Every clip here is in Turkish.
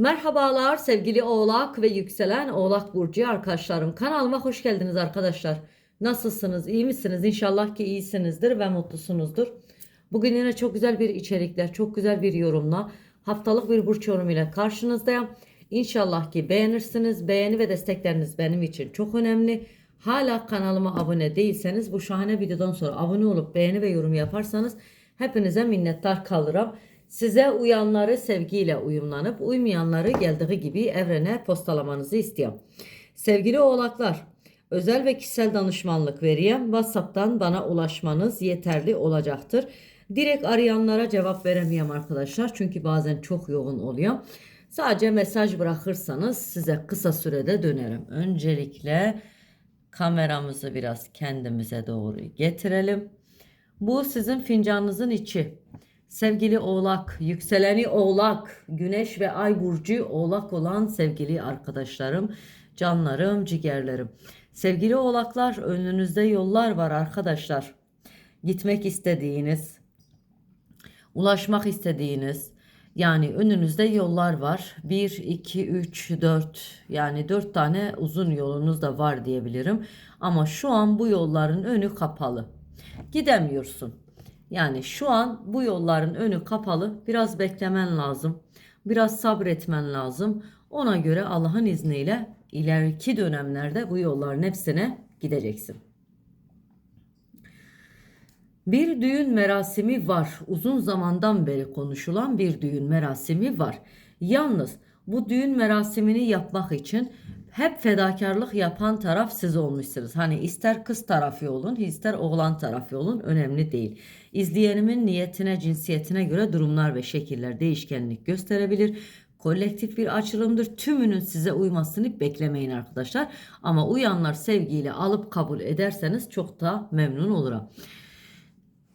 Merhabalar sevgili Oğlak ve yükselen Oğlak Burcu arkadaşlarım. Kanalıma hoş geldiniz arkadaşlar. Nasılsınız? İyi misiniz? İnşallah ki iyisinizdir ve mutlusunuzdur. Bugün yine çok güzel bir içerikle, çok güzel bir yorumla, haftalık bir burç yorumu ile karşınızdayım. İnşallah ki beğenirsiniz. Beğeni ve destekleriniz benim için çok önemli. Hala kanalıma abone değilseniz bu şahane videodan sonra abone olup beğeni ve yorum yaparsanız hepinize minnettar kalırım. Size uyanları sevgiyle uyumlanıp uymayanları geldiği gibi evrene postalamanızı istiyorum. Sevgili oğlaklar, özel ve kişisel danışmanlık vereyim. WhatsApp'tan bana ulaşmanız yeterli olacaktır. Direkt arayanlara cevap veremiyorum arkadaşlar. Çünkü bazen çok yoğun oluyor. Sadece mesaj bırakırsanız size kısa sürede dönerim. Öncelikle kameramızı biraz kendimize doğru getirelim. Bu sizin fincanınızın içi. Sevgili Oğlak, yükseleni Oğlak, Güneş ve Ay burcu Oğlak olan sevgili arkadaşlarım, canlarım, ciğerlerim. Sevgili Oğlaklar, önünüzde yollar var arkadaşlar. Gitmek istediğiniz, ulaşmak istediğiniz, yani önünüzde yollar var. 1, 2, 3, 4 yani 4 tane uzun yolunuz da var diyebilirim. Ama şu an bu yolların önü kapalı. Gidemiyorsun. Yani şu an bu yolların önü kapalı. Biraz beklemen lazım. Biraz sabretmen lazım. Ona göre Allah'ın izniyle ileriki dönemlerde bu yolların hepsine gideceksin. Bir düğün merasimi var. Uzun zamandan beri konuşulan bir düğün merasimi var. Yalnız bu düğün merasimini yapmak için hep fedakarlık yapan taraf siz olmuşsunuz. Hani ister kız tarafı olun, ister oğlan tarafı olun önemli değil. İzleyenimin niyetine, cinsiyetine göre durumlar ve şekiller değişkenlik gösterebilir. Kolektif bir açılımdır. Tümünün size uymasını beklemeyin arkadaşlar. Ama uyanlar sevgiyle alıp kabul ederseniz çok da memnun olurum.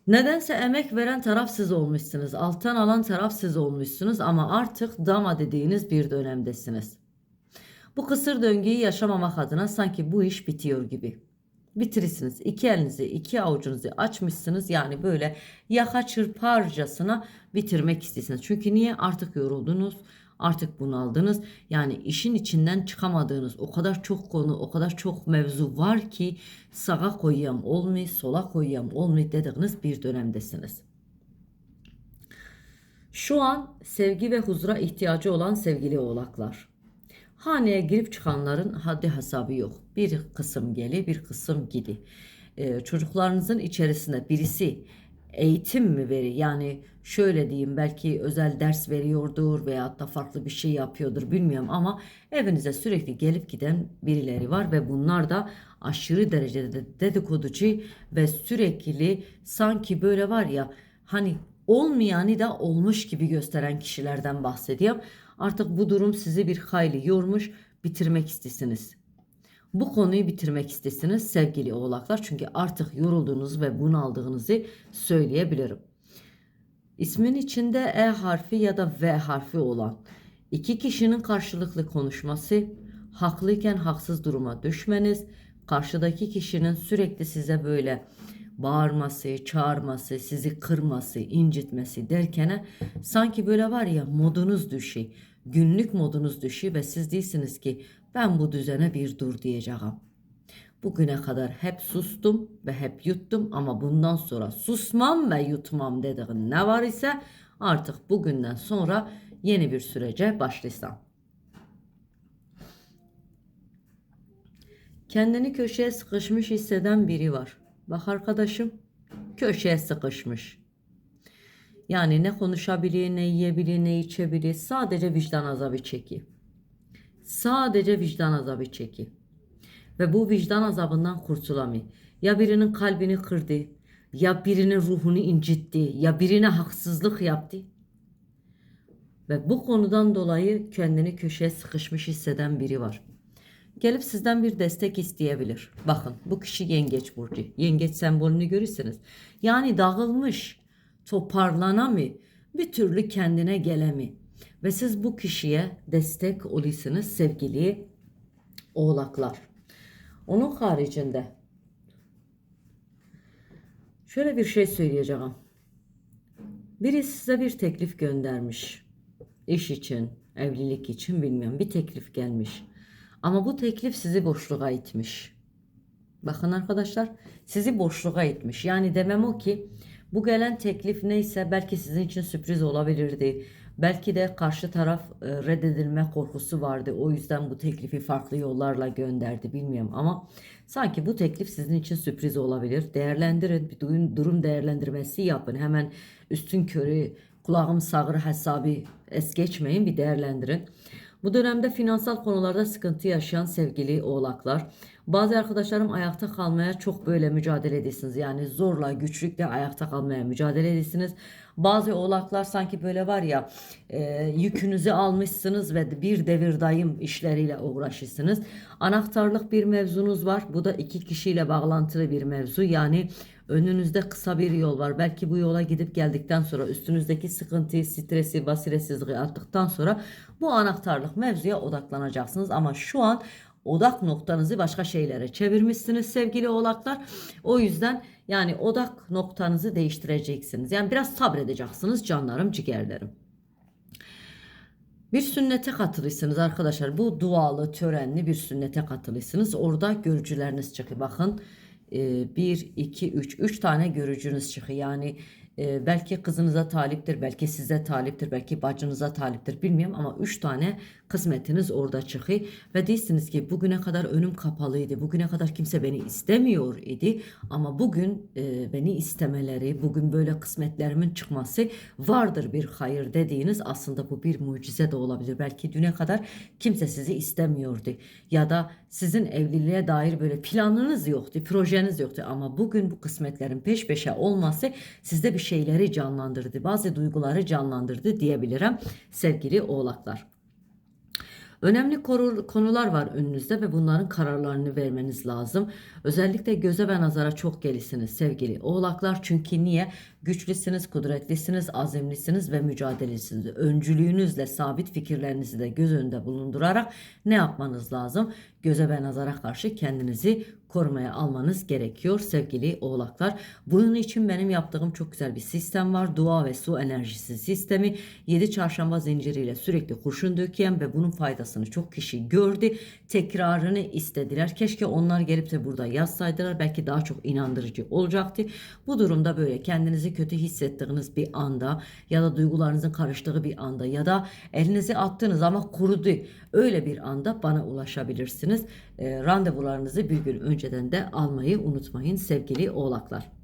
Nedense emek veren taraf siz olmuşsunuz. Alttan alan taraf siz olmuşsunuz ama artık dama dediğiniz bir dönemdesiniz. Bu kısır döngüyü yaşamamak adına sanki bu iş bitiyor gibi. Bitirirsiniz. İki elinizi, iki avucunuzu açmışsınız. Yani böyle yaka çırparcasına bitirmek istiyorsunuz. Çünkü niye? Artık yoruldunuz. Artık bunaldınız. Yani işin içinden çıkamadığınız o kadar çok konu, o kadar çok mevzu var ki sağa koyayım olmuyor, sola koyayım olmuyor dediğiniz bir dönemdesiniz. Şu an sevgi ve huzura ihtiyacı olan sevgili oğlaklar. Haneye girip çıkanların haddi hesabı yok. Bir kısım geli, bir kısım gidi. Ee, çocuklarınızın içerisinde birisi eğitim mi veri yani şöyle diyeyim belki özel ders veriyordur veya da farklı bir şey yapıyordur bilmiyorum ama evinize sürekli gelip giden birileri var ve bunlar da aşırı derecede dedikoducu ve sürekli sanki böyle var ya hani olmayanı da olmuş gibi gösteren kişilerden bahsediyorum. Artık bu durum sizi bir hayli yormuş, bitirmek istesiniz. Bu konuyu bitirmek istesiniz sevgili oğlaklar. Çünkü artık yorulduğunuzu ve bunaldığınızı söyleyebilirim. İsmin içinde E harfi ya da V harfi olan iki kişinin karşılıklı konuşması, haklıyken haksız duruma düşmeniz, karşıdaki kişinin sürekli size böyle bağırması, çağırması, sizi kırması, incitmesi derken sanki böyle var ya modunuz düşü, günlük modunuz düşü ve siz değilsiniz ki ben bu düzene bir dur diyeceğim. Bugüne kadar hep sustum ve hep yuttum ama bundan sonra susmam ve yutmam dediğin ne var ise artık bugünden sonra yeni bir sürece başlasam. Kendini köşeye sıkışmış hisseden biri var. Bak arkadaşım köşeye sıkışmış. Yani ne konuşabilir, ne yiyebilir, ne içebilir. Sadece vicdan azabı çeki. Sadece vicdan azabı çeki. Ve bu vicdan azabından kurtulamıyor. Ya birinin kalbini kırdı, ya birinin ruhunu incitti, ya birine haksızlık yaptı. Ve bu konudan dolayı kendini köşeye sıkışmış hisseden biri var gelip sizden bir destek isteyebilir. Bakın bu kişi yengeç burcu. Yengeç sembolünü görürsünüz. Yani dağılmış, toparlanamı, bir türlü kendine gelemi. Ve siz bu kişiye destek oluyorsunuz sevgili oğlaklar. Onun haricinde şöyle bir şey söyleyeceğim. Biri size bir teklif göndermiş. iş için, evlilik için bilmiyorum bir teklif gelmiş. Ama bu teklif sizi boşluğa itmiş. Bakın arkadaşlar sizi boşluğa itmiş. Yani demem o ki bu gelen teklif neyse belki sizin için sürpriz olabilirdi. Belki de karşı taraf e, reddedilme korkusu vardı. O yüzden bu teklifi farklı yollarla gönderdi bilmiyorum ama sanki bu teklif sizin için sürpriz olabilir. Değerlendirin, bir durum, değerlendirmesi yapın. Hemen üstün körü, kulağım sağır hesabı es geçmeyin bir değerlendirin. Bu dönemde finansal konularda sıkıntı yaşayan sevgili oğlaklar. Bazı arkadaşlarım ayakta kalmaya çok böyle mücadele edesiniz. Yani zorla, güçlükle ayakta kalmaya mücadele edesiniz. Bazı oğlaklar sanki böyle var ya e, yükünüzü almışsınız ve bir devir dayım işleriyle uğraşırsınız. Anahtarlık bir mevzunuz var. Bu da iki kişiyle bağlantılı bir mevzu. Yani önünüzde kısa bir yol var. Belki bu yola gidip geldikten sonra üstünüzdeki sıkıntıyı, stresi, basiretsizliği attıktan sonra bu anahtarlık mevzuya odaklanacaksınız. Ama şu an odak noktanızı başka şeylere çevirmişsiniz sevgili oğlaklar. O yüzden yani odak noktanızı değiştireceksiniz. Yani biraz sabredeceksiniz canlarım, ciğerlerim. Bir sünnete katılıyorsunuz arkadaşlar. Bu dualı, törenli bir sünnete katılıyorsunuz. Orada görücüleriniz çıkıyor. Bakın 1, 2, 3. 3 tane görücünüz çıkıyor. Yani e, belki kızınıza taliptir, belki size taliptir, belki bacınıza taliptir bilmiyorum ama 3 tane kısmetiniz orada çıkıyor. Ve değilsiniz ki bugüne kadar önüm kapalıydı. Bugüne kadar kimse beni istemiyor idi. Ama bugün e, beni istemeleri, bugün böyle kısmetlerimin çıkması vardır bir hayır dediğiniz aslında bu bir mucize de olabilir. Belki düne kadar kimse sizi istemiyordu. Ya da sizin evliliğe dair böyle planınız yoktu, projeniz yoktu. Ama bugün bu kısmetlerin peş peşe olması sizde bir şeyleri canlandırdı. Bazı duyguları canlandırdı diyebilirim sevgili oğlaklar. Önemli konular var önünüzde ve bunların kararlarını vermeniz lazım. Özellikle göze ve nazara çok gelisiniz sevgili oğlaklar. Çünkü niye? Güçlüsünüz, kudretlisiniz, azimlisiniz ve mücadelesiniz. Öncülüğünüzle sabit fikirlerinizi de göz önünde bulundurarak ne yapmanız lazım? Göze ve nazara karşı kendinizi korumaya almanız gerekiyor sevgili oğlaklar. Bunun için benim yaptığım çok güzel bir sistem var. Dua ve su enerjisi sistemi 7 çarşamba zinciriyle sürekli kurşun dökeyen ve bunun faydasını çok kişi gördü. Tekrarını istediler. Keşke onlar gelip de burada yazsaydılar. Belki daha çok inandırıcı olacaktı. Bu durumda böyle kendinizi kötü hissettiğiniz bir anda ya da duygularınızın karıştığı bir anda ya da elinizi attınız ama kurudu. Öyle bir anda bana ulaşabilirsiniz. E, randevularınızı bir gün önceden de almayı unutmayın sevgili oğlaklar.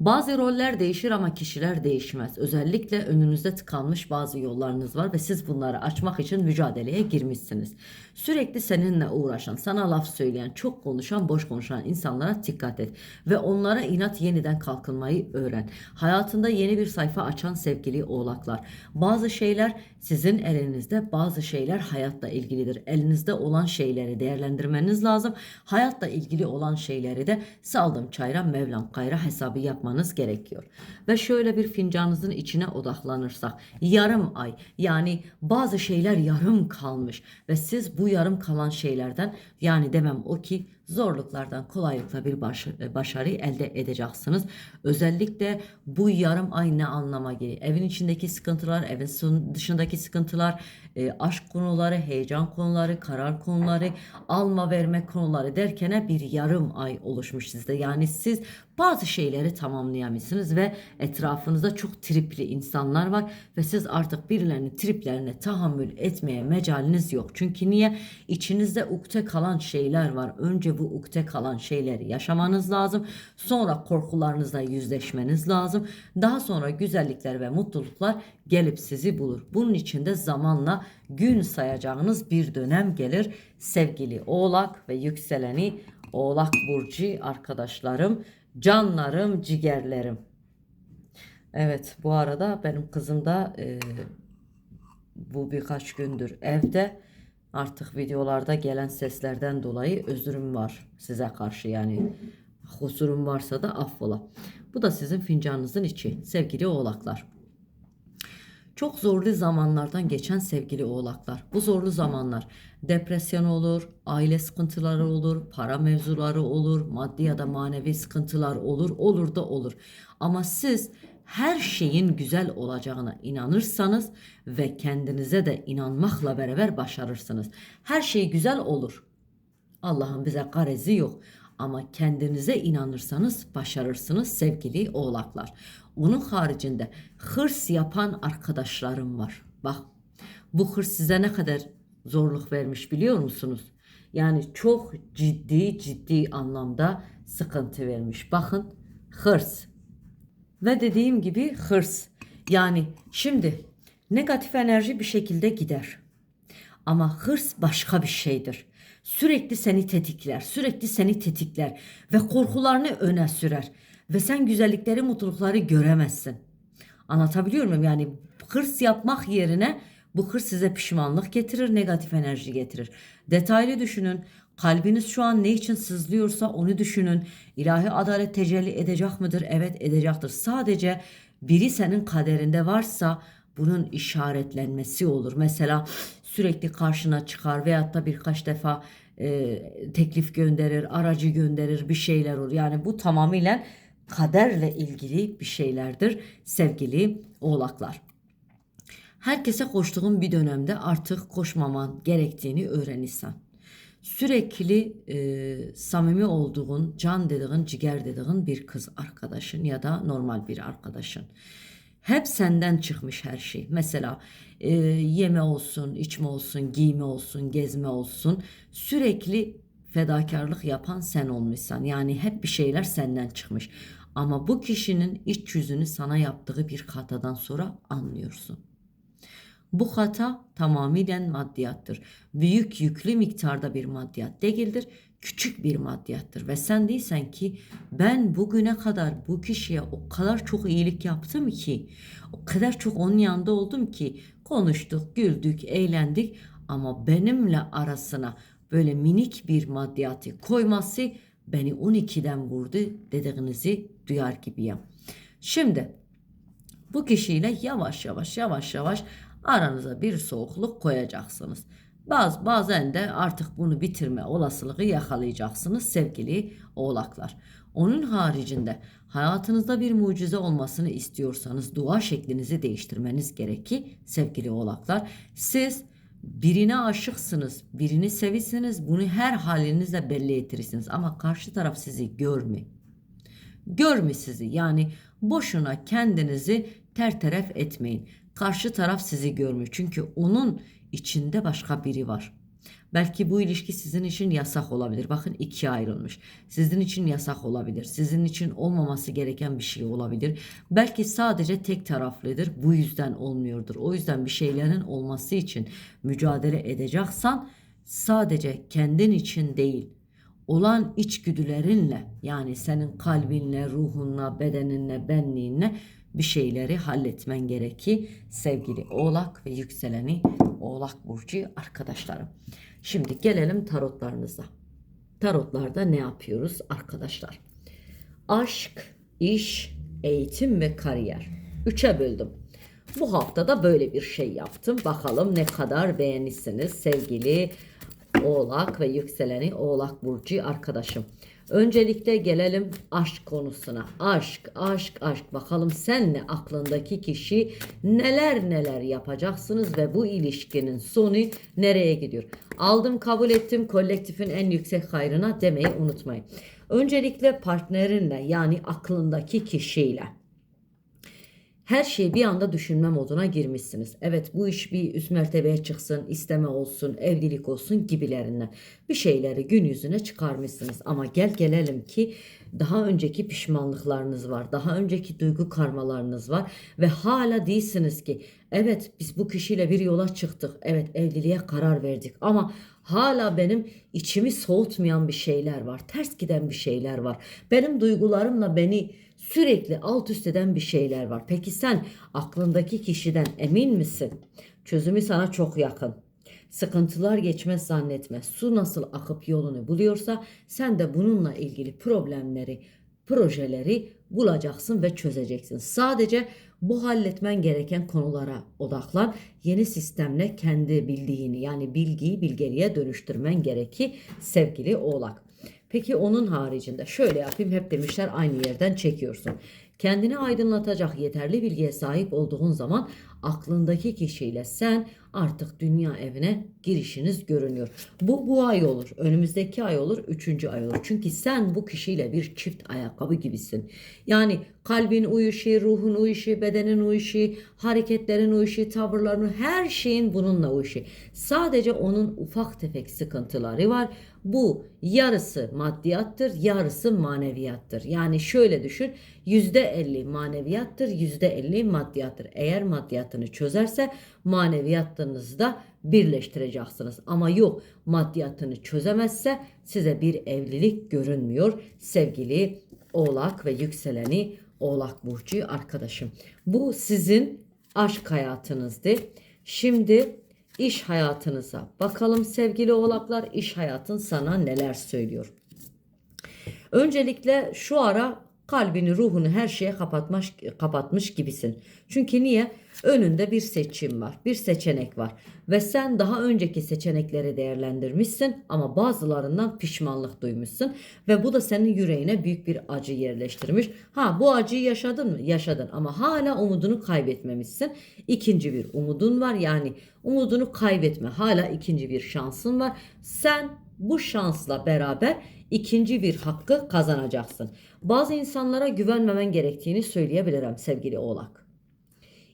Bazı roller değişir ama kişiler değişmez. Özellikle önünüzde tıkanmış bazı yollarınız var ve siz bunları açmak için mücadeleye girmişsiniz. Sürekli seninle uğraşan, sana laf söyleyen, çok konuşan, boş konuşan insanlara dikkat et ve onlara inat yeniden kalkınmayı öğren. Hayatında yeni bir sayfa açan sevgili oğlaklar. Bazı şeyler sizin elinizde, bazı şeyler hayatla ilgilidir. Elinizde olan şeyleri değerlendirmeniz lazım. Hayatla ilgili olan şeyleri de saldım çayra Mevlam kayra hesabı yapmanız gerekiyor. Ve şöyle bir fincanınızın içine odaklanırsak yarım ay yani bazı şeyler yarım kalmış ve siz bu yarım kalan şeylerden yani demem o ki zorluklardan kolaylıkla bir baş, başarı elde edeceksiniz. Özellikle bu yarım ay ne anlama geliyor? Evin içindeki sıkıntılar, evin dışındaki sıkıntılar, e, aşk konuları, heyecan konuları, karar konuları, alma verme konuları derken bir yarım ay oluşmuş sizde. Yani siz bazı şeyleri tamamlayamışsınız ve etrafınızda çok tripli insanlar var ve siz artık birilerinin triplerine tahammül etmeye mecaliniz yok. Çünkü niye? İçinizde ukde kalan şeyler var. Önce bu ukde kalan şeyleri yaşamanız lazım. Sonra korkularınızla yüzleşmeniz lazım. Daha sonra güzellikler ve mutluluklar gelip sizi bulur. Bunun için de zamanla gün sayacağınız bir dönem gelir. Sevgili Oğlak ve yükseleni Oğlak Burcu arkadaşlarım, canlarım, ciğerlerim. Evet bu arada benim kızım da e, bu birkaç gündür evde. Artık videolarda gelen seslerden dolayı özürüm var size karşı yani. Kusurum varsa da affola. Bu da sizin fincanınızın içi sevgili oğlaklar. Çok zorlu zamanlardan geçen sevgili oğlaklar. Bu zorlu zamanlar depresyon olur, aile sıkıntıları olur, para mevzuları olur, maddi ya da manevi sıkıntılar olur, olur da olur. Ama siz her şeyin güzel olacağına inanırsanız ve kendinize de inanmakla beraber başarırsınız. Her şey güzel olur. Allah'ın bize garezi yok. Ama kendinize inanırsanız başarırsınız sevgili oğlaklar. Onun haricinde hırs yapan arkadaşlarım var. Bak bu hırs size ne kadar zorluk vermiş biliyor musunuz? Yani çok ciddi ciddi anlamda sıkıntı vermiş. Bakın hırs. Ve dediğim gibi hırs. Yani şimdi negatif enerji bir şekilde gider. Ama hırs başka bir şeydir. Sürekli seni tetikler, sürekli seni tetikler ve korkularını öne sürer. Ve sen güzellikleri, mutlulukları göremezsin. Anlatabiliyor muyum? Yani hırs yapmak yerine bu hırs size pişmanlık getirir, negatif enerji getirir. Detaylı düşünün. Kalbiniz şu an ne için sızlıyorsa onu düşünün. İlahi adalet tecelli edecek midir? Evet edecektir. Sadece biri senin kaderinde varsa bunun işaretlenmesi olur. Mesela sürekli karşına çıkar veyahut da birkaç defa e, teklif gönderir, aracı gönderir, bir şeyler olur. Yani bu tamamıyla kaderle ilgili bir şeylerdir sevgili oğlaklar. Herkese koştuğun bir dönemde artık koşmaman gerektiğini öğrenirsen. Sürekli e, samimi olduğun, can dediğin, ciger dediğin bir kız arkadaşın ya da normal bir arkadaşın. Hep senden çıkmış her şey. Mesela e, yeme olsun, içme olsun, giyme olsun, gezme olsun. Sürekli fedakarlık yapan sen olmuşsan. Yani hep bir şeyler senden çıkmış. Ama bu kişinin iç yüzünü sana yaptığı bir hatadan sonra anlıyorsun. Bu hata tamamıyla maddiyattır. Büyük yüklü miktarda bir maddiyat değildir. Küçük bir maddiyattır. Ve sen değilsen ki ben bugüne kadar bu kişiye o kadar çok iyilik yaptım ki o kadar çok onun yanında oldum ki konuştuk, güldük, eğlendik ama benimle arasına böyle minik bir maddiyatı koyması beni 12'den vurdu dediğinizi duyar gibiyim. Şimdi bu kişiyle yavaş yavaş yavaş yavaş aranıza bir soğukluk koyacaksınız. Baz, bazen de artık bunu bitirme olasılığı yakalayacaksınız sevgili oğlaklar. Onun haricinde hayatınızda bir mucize olmasını istiyorsanız dua şeklinizi değiştirmeniz gerekir sevgili oğlaklar. Siz birine aşıksınız, birini sevirsiniz, bunu her halinizle belli ettirirsiniz ama karşı taraf sizi görmüyor görmü sizi. Yani boşuna kendinizi terteref etmeyin. Karşı taraf sizi görmüyor. Çünkü onun içinde başka biri var. Belki bu ilişki sizin için yasak olabilir. Bakın ikiye ayrılmış. Sizin için yasak olabilir. Sizin için olmaması gereken bir şey olabilir. Belki sadece tek taraflıdır. Bu yüzden olmuyordur. O yüzden bir şeylerin olması için mücadele edeceksen sadece kendin için değil, olan içgüdülerinle yani senin kalbinle, ruhunla, bedeninle, benliğinle bir şeyleri halletmen gerekir sevgili oğlak ve yükseleni oğlak burcu arkadaşlarım. Şimdi gelelim tarotlarınıza. Tarotlarda ne yapıyoruz arkadaşlar? Aşk, iş, eğitim ve kariyer. Üçe böldüm. Bu hafta da böyle bir şey yaptım. Bakalım ne kadar beğenirsiniz sevgili Oğlak ve yükseleni Oğlak Burcu arkadaşım. Öncelikle gelelim aşk konusuna. Aşk, aşk, aşk. Bakalım senle aklındaki kişi neler neler yapacaksınız ve bu ilişkinin sonu nereye gidiyor? Aldım, kabul ettim. Kolektifin en yüksek hayrına demeyi unutmayın. Öncelikle partnerinle yani aklındaki kişiyle her şeyi bir anda düşünme moduna girmişsiniz. Evet bu iş bir üst mertebeye çıksın, isteme olsun, evlilik olsun gibilerinden bir şeyleri gün yüzüne çıkarmışsınız. Ama gel gelelim ki daha önceki pişmanlıklarınız var, daha önceki duygu karmalarınız var ve hala değilsiniz ki evet biz bu kişiyle bir yola çıktık, evet evliliğe karar verdik ama hala benim içimi soğutmayan bir şeyler var, ters giden bir şeyler var. Benim duygularımla beni sürekli alt üst eden bir şeyler var. Peki sen aklındaki kişiden emin misin? Çözümü sana çok yakın. Sıkıntılar geçmez zannetme. Su nasıl akıp yolunu buluyorsa sen de bununla ilgili problemleri, projeleri bulacaksın ve çözeceksin. Sadece bu halletmen gereken konulara odaklan. Yeni sistemle kendi bildiğini yani bilgiyi bilgeliğe dönüştürmen gerekir sevgili oğlak. Peki onun haricinde şöyle yapayım hep demişler aynı yerden çekiyorsun. Kendini aydınlatacak yeterli bilgiye sahip olduğun zaman aklındaki kişiyle sen artık dünya evine girişiniz görünüyor. Bu bu ay olur. Önümüzdeki ay olur. Üçüncü ay olur. Çünkü sen bu kişiyle bir çift ayakkabı gibisin. Yani kalbin uyuşu, ruhun uyuşu, bedenin uyuşu, hareketlerin uyuşu, tavırların her şeyin bununla uyuşu. Sadece onun ufak tefek sıkıntıları var. Bu yarısı maddiyattır, yarısı maneviyattır. Yani şöyle düşün. %50 maneviyattır, %50 maddiyattır. Eğer maddiyatını çözerse maneviyatınızı da birleştireceksiniz. Ama yok maddiyatını çözemezse size bir evlilik görünmüyor sevgili oğlak ve yükseleni oğlak burcu arkadaşım. Bu sizin aşk hayatınızdı. Şimdi iş hayatınıza bakalım sevgili oğlaklar iş hayatın sana neler söylüyor. Öncelikle şu ara kalbini, ruhunu her şeye kapatmış, kapatmış gibisin. Çünkü niye? Önünde bir seçim var, bir seçenek var. Ve sen daha önceki seçenekleri değerlendirmişsin ama bazılarından pişmanlık duymuşsun. Ve bu da senin yüreğine büyük bir acı yerleştirmiş. Ha bu acıyı yaşadın mı? Yaşadın ama hala umudunu kaybetmemişsin. İkinci bir umudun var yani umudunu kaybetme. Hala ikinci bir şansın var. Sen bu şansla beraber ikinci bir hakkı kazanacaksın. Bazı insanlara güvenmemen gerektiğini söyleyebilirim sevgili Oğlak.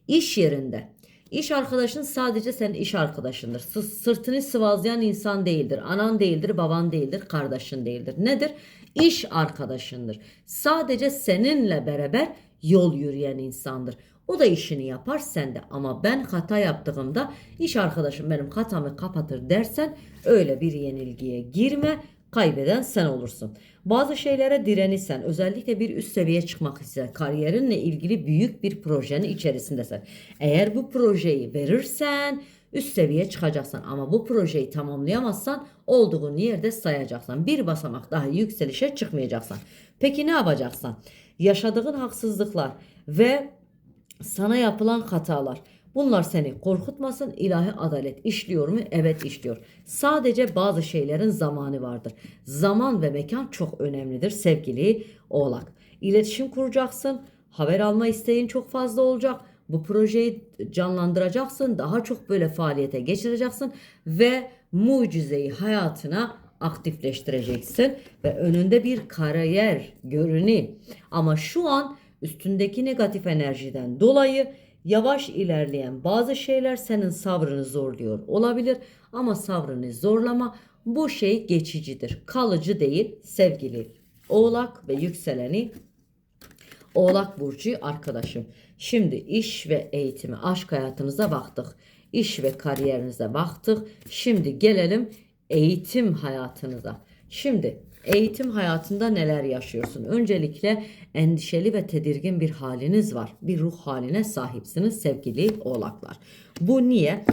İş yerinde İş arkadaşın sadece senin iş arkadaşındır. Sırtını sıvazlayan insan değildir. Anan değildir, baban değildir, kardeşin değildir. Nedir? İş arkadaşındır. Sadece seninle beraber yol yürüyen insandır. O da işini yapar sen de. Ama ben hata yaptığımda iş arkadaşım benim hatamı kapatır dersen öyle bir yenilgiye girme. Kaybeden sen olursun. Bazı şeylere direnirsen, özellikle bir üst seviyeye çıkmak istersen, kariyerinle ilgili büyük bir projenin içerisindesin. Eğer bu projeyi verirsen üst seviyeye çıkacaksın ama bu projeyi tamamlayamazsan olduğun yerde sayacaksın. Bir basamak daha yükselişe çıkmayacaksın. Peki ne yapacaksın? Yaşadığın haksızlıklar ve sana yapılan hatalar. Bunlar seni korkutmasın. İlahi adalet işliyor mu? Evet işliyor. Sadece bazı şeylerin zamanı vardır. Zaman ve mekan çok önemlidir sevgili Oğlak. İletişim kuracaksın. Haber alma isteğin çok fazla olacak. Bu projeyi canlandıracaksın. Daha çok böyle faaliyete geçireceksin ve mucizeyi hayatına aktifleştireceksin ve önünde bir kariyer görünü. Ama şu an üstündeki negatif enerjiden dolayı yavaş ilerleyen bazı şeyler senin sabrını zorluyor olabilir ama sabrını zorlama. Bu şey geçicidir. Kalıcı değil sevgili Oğlak ve yükseleni Oğlak Burcu arkadaşım. Şimdi iş ve eğitimi, aşk hayatınıza baktık. İş ve kariyerinize baktık. Şimdi gelelim eğitim hayatınıza. Şimdi eğitim hayatında neler yaşıyorsun? Öncelikle endişeli ve tedirgin bir haliniz var. Bir ruh haline sahipsiniz sevgili oğlaklar. Bu niye?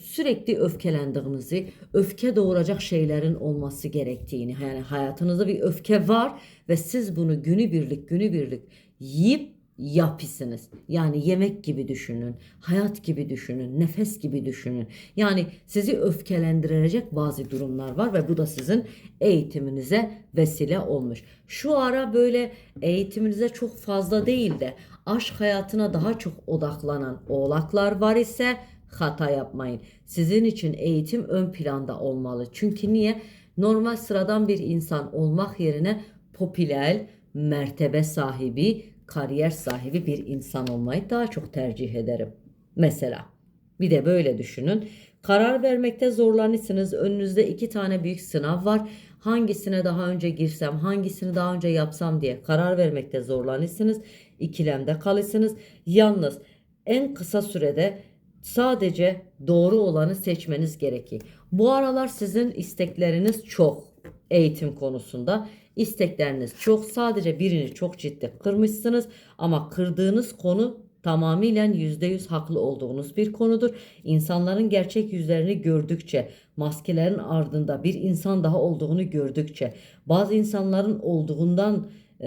Sürekli öfkelendiğinizi, öfke doğuracak şeylerin olması gerektiğini, yani hayatınızda bir öfke var ve siz bunu günübirlik günübirlik yiyip yapisiniz. Yani yemek gibi düşünün, hayat gibi düşünün, nefes gibi düşünün. Yani sizi öfkelendirecek bazı durumlar var ve bu da sizin eğitiminize vesile olmuş. Şu ara böyle eğitiminize çok fazla değil de aşk hayatına daha çok odaklanan oğlaklar var ise hata yapmayın. Sizin için eğitim ön planda olmalı. Çünkü niye? Normal sıradan bir insan olmak yerine popüler, mertebe sahibi, kariyer sahibi bir insan olmayı daha çok tercih ederim. Mesela bir de böyle düşünün. Karar vermekte zorlanırsınız. Önünüzde iki tane büyük sınav var. Hangisine daha önce girsem, hangisini daha önce yapsam diye karar vermekte zorlanırsınız. İkilemde kalırsınız. Yalnız en kısa sürede sadece doğru olanı seçmeniz gerekir. Bu aralar sizin istekleriniz çok eğitim konusunda. İstekleriniz çok sadece birini çok ciddi kırmışsınız ama kırdığınız konu tamamıyla %100 haklı olduğunuz bir konudur. İnsanların gerçek yüzlerini gördükçe, maskelerin ardında bir insan daha olduğunu gördükçe, bazı insanların olduğundan e,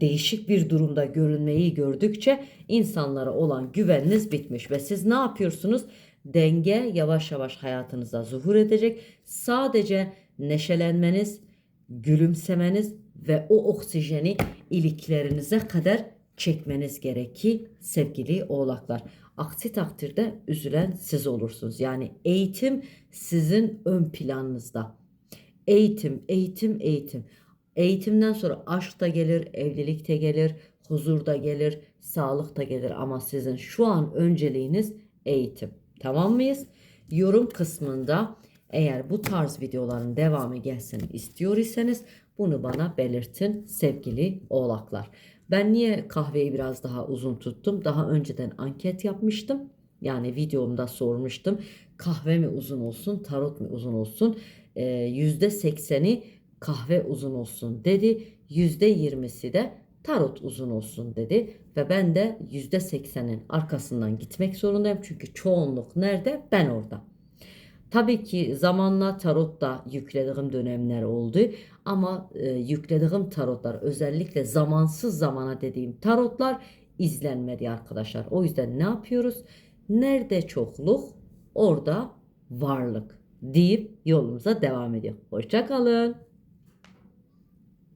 değişik bir durumda görünmeyi gördükçe insanlara olan güveniniz bitmiş ve siz ne yapıyorsunuz? Denge yavaş yavaş hayatınıza zuhur edecek. Sadece neşelenmeniz, gülümsemeniz ve o oksijeni iliklerinize kadar çekmeniz gerekir sevgili oğlaklar. Aksi takdirde üzülen siz olursunuz. Yani eğitim sizin ön planınızda. Eğitim, eğitim, eğitim. Eğitimden sonra aşk da gelir, evlilik de gelir, huzur da gelir, sağlık da gelir ama sizin şu an önceliğiniz eğitim. Tamam mıyız? Yorum kısmında eğer bu tarz videoların devamı gelsin istiyor iseniz bunu bana belirtin sevgili oğlaklar. Ben niye kahveyi biraz daha uzun tuttum? Daha önceden anket yapmıştım. Yani videomda sormuştum. Kahve mi uzun olsun, tarot mu uzun olsun? Ee, %80'i kahve uzun olsun dedi. %20'si de tarot uzun olsun dedi. Ve ben de %80'in arkasından gitmek zorundayım. Çünkü çoğunluk nerede? Ben orada. Tabii ki zamanla tarotta yüklediğim dönemler oldu ama e, yüklediğim tarotlar özellikle zamansız zamana dediğim tarotlar izlenmedi arkadaşlar. O yüzden ne yapıyoruz? Nerede çokluk orada varlık deyip yolumuza devam ediyor. Hoşça kalın.